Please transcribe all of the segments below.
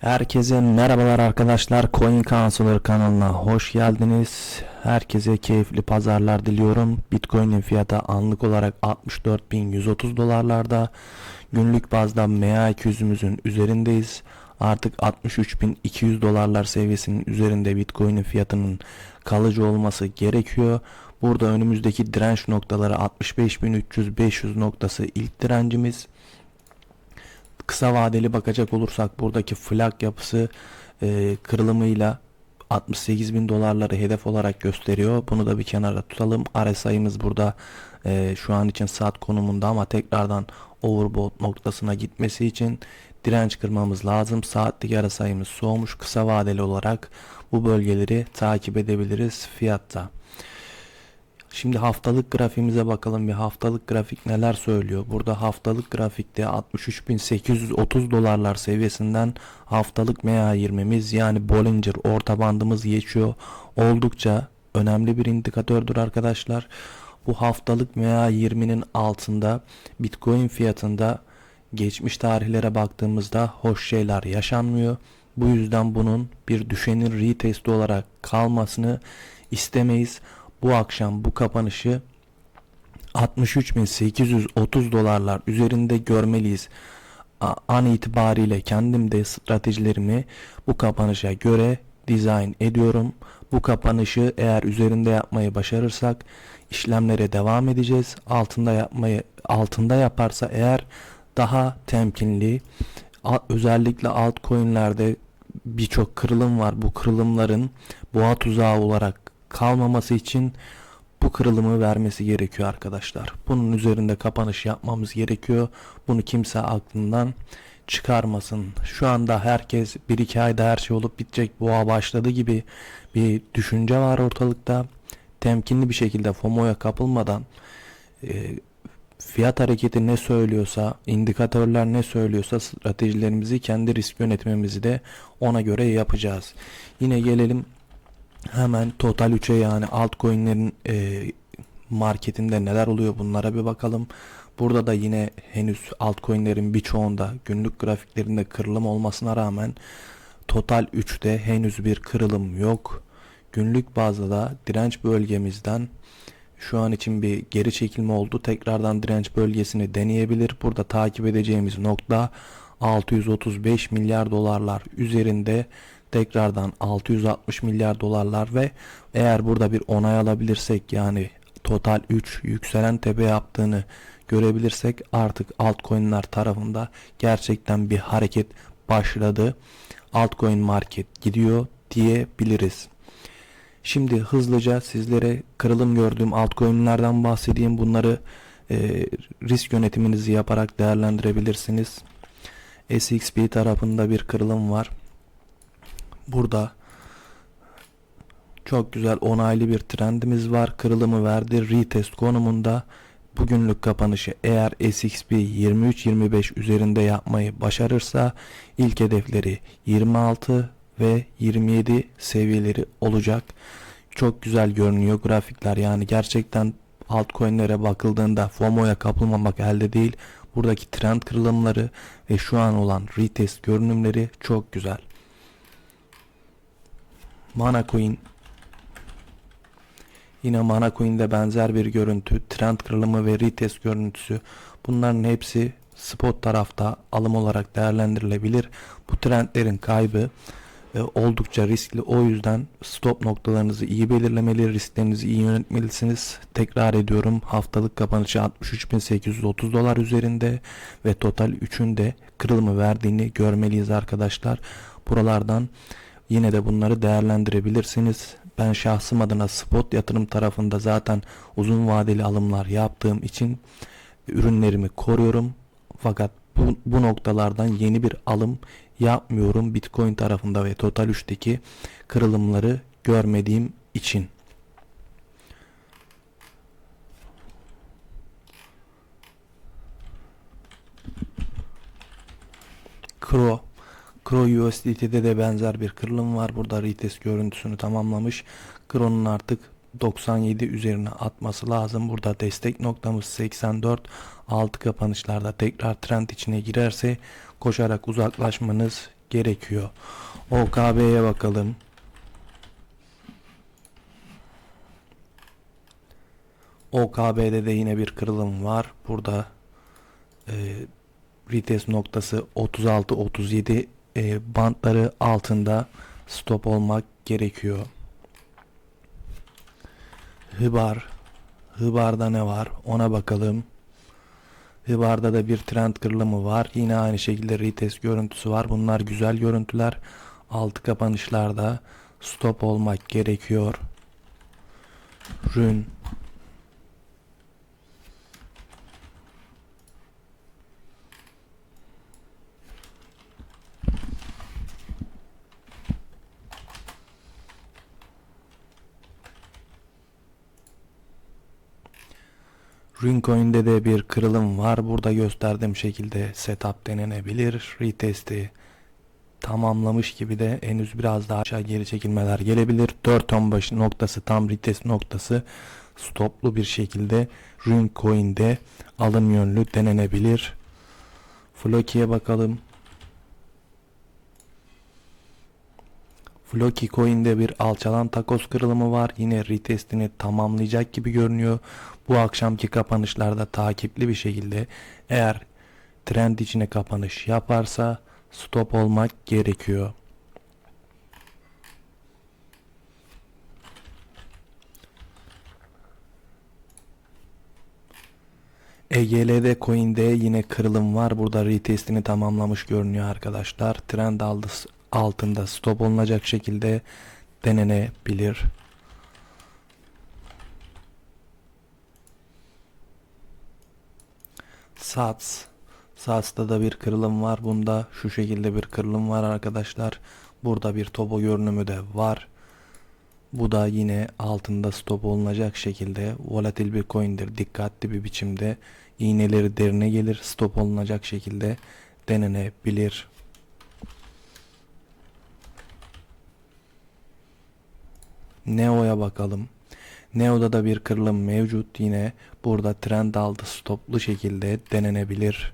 Herkese merhabalar arkadaşlar. Coin Counselor kanalına hoş geldiniz. Herkese keyifli pazarlar diliyorum. Bitcoin'in fiyatı anlık olarak 64.130 dolarlarda. Günlük bazda MA200'ümüzün üzerindeyiz. Artık 63.200 dolarlar seviyesinin üzerinde Bitcoin'in fiyatının kalıcı olması gerekiyor. Burada önümüzdeki direnç noktaları 65.300-500 noktası ilk direncimiz kısa vadeli bakacak olursak buradaki flak yapısı e, kırılımıyla 68 bin dolarları hedef olarak gösteriyor. Bunu da bir kenara tutalım. RSI'miz burada e, şu an için saat konumunda ama tekrardan overbought noktasına gitmesi için direnç kırmamız lazım. Saatlik RSI'miz soğumuş. Kısa vadeli olarak bu bölgeleri takip edebiliriz fiyatta. Şimdi haftalık grafiğimize bakalım bir haftalık grafik neler söylüyor. Burada haftalık grafikte 63.830 dolarlar seviyesinden haftalık MA20'miz yani Bollinger orta bandımız geçiyor. Oldukça önemli bir indikatördür arkadaşlar. Bu haftalık MA20'nin altında Bitcoin fiyatında geçmiş tarihlere baktığımızda hoş şeyler yaşanmıyor. Bu yüzden bunun bir düşenin retesti olarak kalmasını istemeyiz bu akşam bu kapanışı 63.830 dolarlar üzerinde görmeliyiz. An itibariyle kendim de stratejilerimi bu kapanışa göre dizayn ediyorum. Bu kapanışı eğer üzerinde yapmayı başarırsak işlemlere devam edeceğiz. Altında yapmayı altında yaparsa eğer daha temkinli özellikle altcoin'lerde birçok kırılım var. Bu kırılımların boğa tuzağı olarak kalmaması için bu kırılımı vermesi gerekiyor arkadaşlar. Bunun üzerinde kapanış yapmamız gerekiyor. Bunu kimse aklından çıkarmasın. Şu anda herkes bir iki ayda her şey olup bitecek boğa başladı gibi bir düşünce var ortalıkta. Temkinli bir şekilde FOMO'ya kapılmadan e, fiyat hareketi ne söylüyorsa, indikatörler ne söylüyorsa stratejilerimizi kendi risk yönetmemizi de ona göre yapacağız. Yine gelelim Hemen Total 3'e yani altcoin'lerin e, marketinde neler oluyor bunlara bir bakalım. Burada da yine henüz altcoin'lerin birçoğunda günlük grafiklerinde kırılım olmasına rağmen Total 3'te henüz bir kırılım yok. Günlük bazda da direnç bölgemizden şu an için bir geri çekilme oldu. Tekrardan direnç bölgesini deneyebilir. Burada takip edeceğimiz nokta 635 milyar dolarlar üzerinde tekrardan 660 milyar dolarlar ve eğer burada bir onay alabilirsek yani total 3 yükselen tepe yaptığını görebilirsek artık altcoin'ler tarafında gerçekten bir hareket başladı. Altcoin market gidiyor diyebiliriz. Şimdi hızlıca sizlere kırılım gördüğüm altcoin'lerden bahsedeyim. Bunları e, risk yönetiminizi yaparak değerlendirebilirsiniz. SXP tarafında bir kırılım var. Burada çok güzel onaylı bir trendimiz var. Kırılımı verdi. Retest konumunda bugünlük kapanışı eğer SXP 23-25 üzerinde yapmayı başarırsa ilk hedefleri 26 ve 27 seviyeleri olacak. Çok güzel görünüyor grafikler yani gerçekten altcoin'lere bakıldığında FOMO'ya kapılmamak elde değil. Buradaki trend kırılımları ve şu an olan retest görünümleri çok güzel. Mana Coin Yine Mana Coin'de benzer bir görüntü, trend kırılımı ve retest görüntüsü. Bunların hepsi spot tarafta alım olarak değerlendirilebilir. Bu trendlerin kaybı e, oldukça riskli. O yüzden stop noktalarınızı iyi belirlemeli, risklerinizi iyi yönetmelisiniz. Tekrar ediyorum haftalık kapanışı 63.830 dolar üzerinde ve total 3'ün de kırılımı verdiğini görmeliyiz arkadaşlar. Buralardan Yine de bunları değerlendirebilirsiniz. Ben şahsım adına spot yatırım tarafında zaten uzun vadeli alımlar yaptığım için ürünlerimi koruyorum. Fakat bu, bu noktalardan yeni bir alım yapmıyorum. Bitcoin tarafında ve Total 3'teki kırılımları görmediğim için. Crow Crow USDT'de de benzer bir kırılım var. Burada retest görüntüsünü tamamlamış. Crow'nun artık 97 üzerine atması lazım. Burada destek noktamız 84. Altı kapanışlarda tekrar trend içine girerse koşarak uzaklaşmanız gerekiyor. OKB'ye bakalım. OKB'de de yine bir kırılım var. Burada e, vites noktası 36-37 e, bantları altında stop olmak gerekiyor. Hıbar. Hıbarda ne var? Ona bakalım. Hıbarda da bir trend kırılımı var. Yine aynı şekilde retest görüntüsü var. Bunlar güzel görüntüler. Altı kapanışlarda stop olmak gerekiyor. Rün. Runcoin'de de bir kırılım var. Burada gösterdiğim şekilde setup denenebilir. Retest'i tamamlamış gibi de henüz biraz daha aşağı geri çekilmeler gelebilir. 4 on noktası tam retest noktası stoplu bir şekilde Runcoin'de alım yönlü denenebilir. Floki'ye bakalım. Floki Coin'de bir alçalan takos kırılımı var. Yine retestini tamamlayacak gibi görünüyor. Bu akşamki kapanışlarda takipli bir şekilde eğer trend içine kapanış yaparsa stop olmak gerekiyor. EGL'de coin'de yine kırılım var. Burada retestini tamamlamış görünüyor arkadaşlar. Trend aldı altında stop olunacak şekilde denenebilir. Sats. Sats'ta da bir kırılım var. Bunda şu şekilde bir kırılım var arkadaşlar. Burada bir topo görünümü de var. Bu da yine altında stop olunacak şekilde volatil bir coin'dir. Dikkatli bir biçimde iğneleri derine gelir. Stop olunacak şekilde denenebilir. Neo'ya bakalım. Neo'da da bir kırılım mevcut. Yine burada trend aldı stoplu şekilde denenebilir.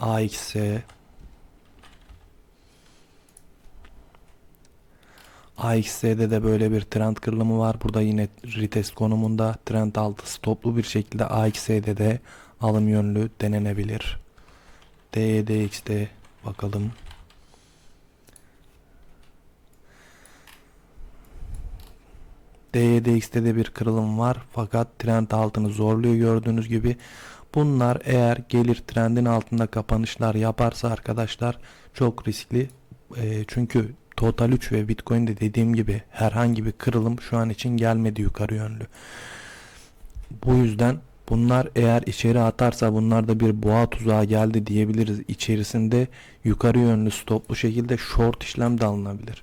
AX'e AX'de de böyle bir trend kırılımı var. Burada yine retest konumunda trend altı stoplu bir şekilde AX'de de alım yönlü denenebilir. DYDX'de bakalım. DYDX'te de bir kırılım var fakat trend altını zorluyor gördüğünüz gibi. Bunlar eğer gelir trendin altında kapanışlar yaparsa arkadaşlar çok riskli. E, çünkü Total 3 ve Bitcoin'de dediğim gibi herhangi bir kırılım şu an için gelmedi yukarı yönlü. Bu yüzden bunlar eğer içeri atarsa bunlar da bir boğa tuzağı geldi diyebiliriz. İçerisinde yukarı yönlü stoplu şekilde short işlem de alınabilir.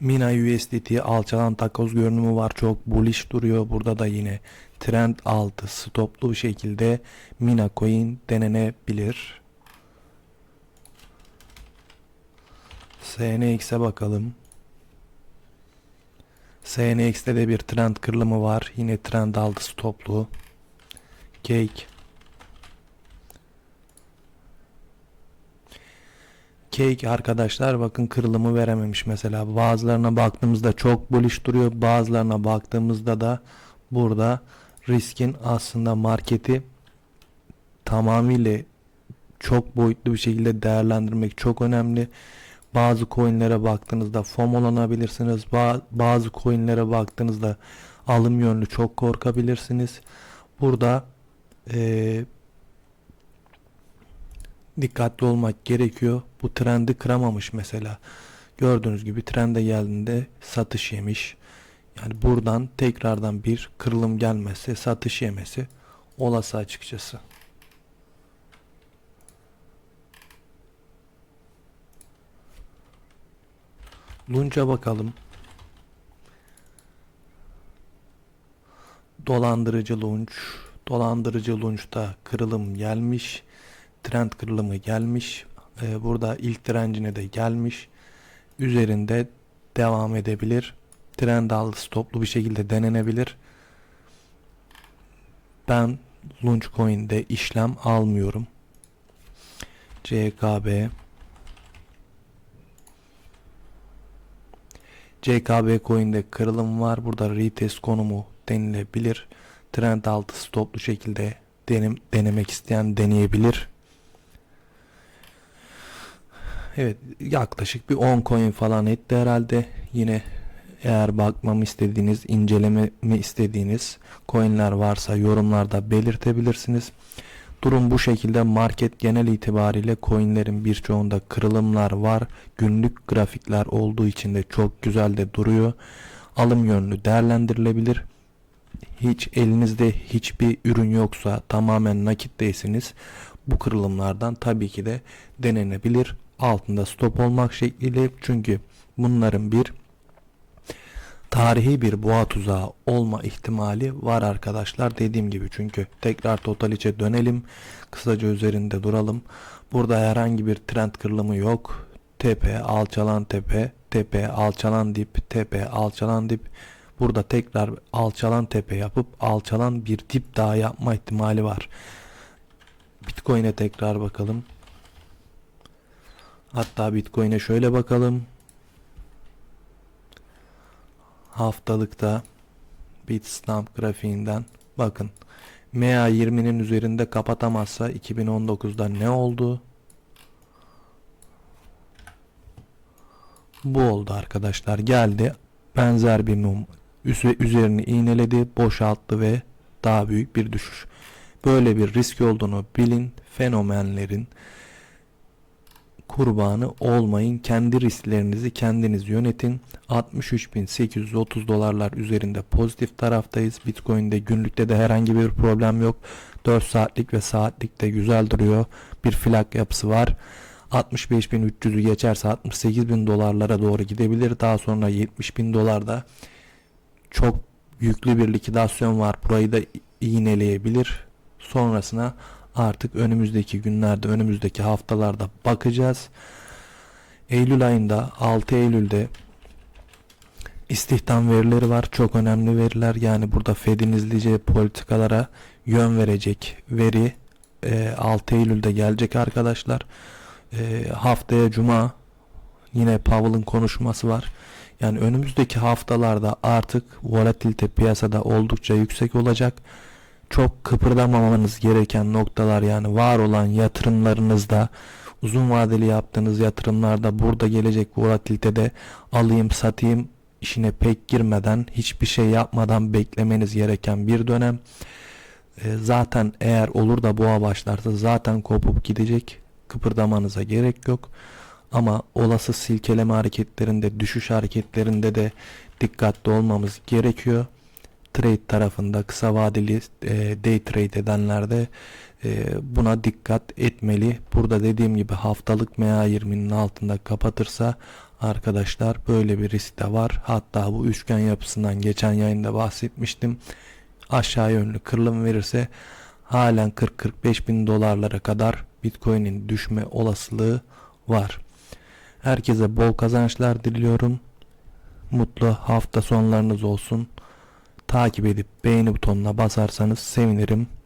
Mina USDT alçalan takoz görünümü var. Çok bullish duruyor. Burada da yine trend altı stoplu şekilde Mina coin denenebilir. SNX'e bakalım. SNX'te de bir trend kırılımı var. Yine trend altı stoplu. Cake Cake arkadaşlar bakın kırılımı verememiş mesela. Bazılarına baktığımızda çok bullish duruyor. Bazılarına baktığımızda da burada riskin aslında marketi tamamıyla çok boyutlu bir şekilde değerlendirmek çok önemli. Bazı coinlere baktığınızda FOMO'lanabilirsiniz. Bazı coinlere baktığınızda alım yönlü çok korkabilirsiniz. Burada e, dikkatli olmak gerekiyor. Bu trendi kıramamış mesela. Gördüğünüz gibi trende geldiğinde satış yemiş. Yani buradan tekrardan bir kırılım gelmesi, satış yemesi olası açıkçası. Lunch'a bakalım. Dolandırıcı lunch. Dolandırıcı lunch'ta kırılım gelmiş trend kırılımı gelmiş. Ee, burada ilk direncine de gelmiş. Üzerinde devam edebilir. Trend aldı stoplu bir şekilde denenebilir. Ben Launchcoin'de işlem almıyorum. CKB CKB coin'de kırılım var. Burada retest konumu denilebilir. Trend altı stoplu şekilde denem, denemek isteyen deneyebilir. Evet yaklaşık bir 10 coin falan etti herhalde. Yine eğer bakmamı istediğiniz, incelememi istediğiniz coinler varsa yorumlarda belirtebilirsiniz. Durum bu şekilde market genel itibariyle coinlerin birçoğunda kırılımlar var. Günlük grafikler olduğu için de çok güzel de duruyor. Alım yönlü değerlendirilebilir. Hiç elinizde hiçbir ürün yoksa tamamen nakitteyseniz bu kırılımlardan tabii ki de denenebilir. Altında stop olmak şekliyle. Çünkü bunların bir tarihi bir boğa tuzağı olma ihtimali var arkadaşlar. Dediğim gibi çünkü tekrar total içe dönelim. Kısaca üzerinde duralım. Burada herhangi bir trend kırılımı yok. Tepe alçalan tepe tepe alçalan dip tepe alçalan dip. Burada tekrar alçalan tepe yapıp alçalan bir dip daha yapma ihtimali var. Bitcoin'e tekrar bakalım hatta bitcoin'e şöyle bakalım haftalıkta Bitstamp grafiğinden bakın MA20'nin üzerinde kapatamazsa 2019'da ne oldu? Bu oldu arkadaşlar. Geldi. Benzer bir mum üzerini iğneledi, boşalttı ve daha büyük bir düşüş. Böyle bir risk olduğunu bilin. Fenomenlerin kurbanı olmayın. Kendi risklerinizi kendiniz yönetin. 63.830 dolarlar üzerinde pozitif taraftayız. Bitcoin'de günlükte de herhangi bir problem yok. 4 saatlik ve saatlik de güzel duruyor. Bir flak yapısı var. 65.300'ü geçerse 68.000 dolarlara doğru gidebilir. Daha sonra 70.000 dolarda çok yüklü bir likidasyon var. Burayı da iğneleyebilir. Sonrasına artık önümüzdeki günlerde, önümüzdeki haftalarda bakacağız. Eylül ayında 6 Eylül'de istihdam verileri var. Çok önemli veriler. Yani burada Fed'in izleyeceği politikalara yön verecek veri 6 Eylül'de gelecek arkadaşlar. E, haftaya Cuma yine Powell'ın konuşması var. Yani önümüzdeki haftalarda artık volatilite piyasada oldukça yüksek olacak çok kıpırdamamanız gereken noktalar yani var olan yatırımlarınızda uzun vadeli yaptığınız yatırımlarda burada gelecek volatilitede alayım satayım işine pek girmeden hiçbir şey yapmadan beklemeniz gereken bir dönem. E, zaten eğer olur da boğa başlarsa zaten kopup gidecek. Kıpırdamanıza gerek yok. Ama olası silkeleme hareketlerinde, düşüş hareketlerinde de dikkatli olmamız gerekiyor trade tarafında kısa vadeli e, day trade edenlerde e, buna dikkat etmeli. Burada dediğim gibi haftalık MA20'nin altında kapatırsa arkadaşlar böyle bir risk de var. Hatta bu üçgen yapısından geçen yayında bahsetmiştim. Aşağı yönlü kırılım verirse halen 40-45 bin dolarlara kadar Bitcoin'in düşme olasılığı var. Herkese bol kazançlar diliyorum. Mutlu hafta sonlarınız olsun takip edip beğeni butonuna basarsanız sevinirim.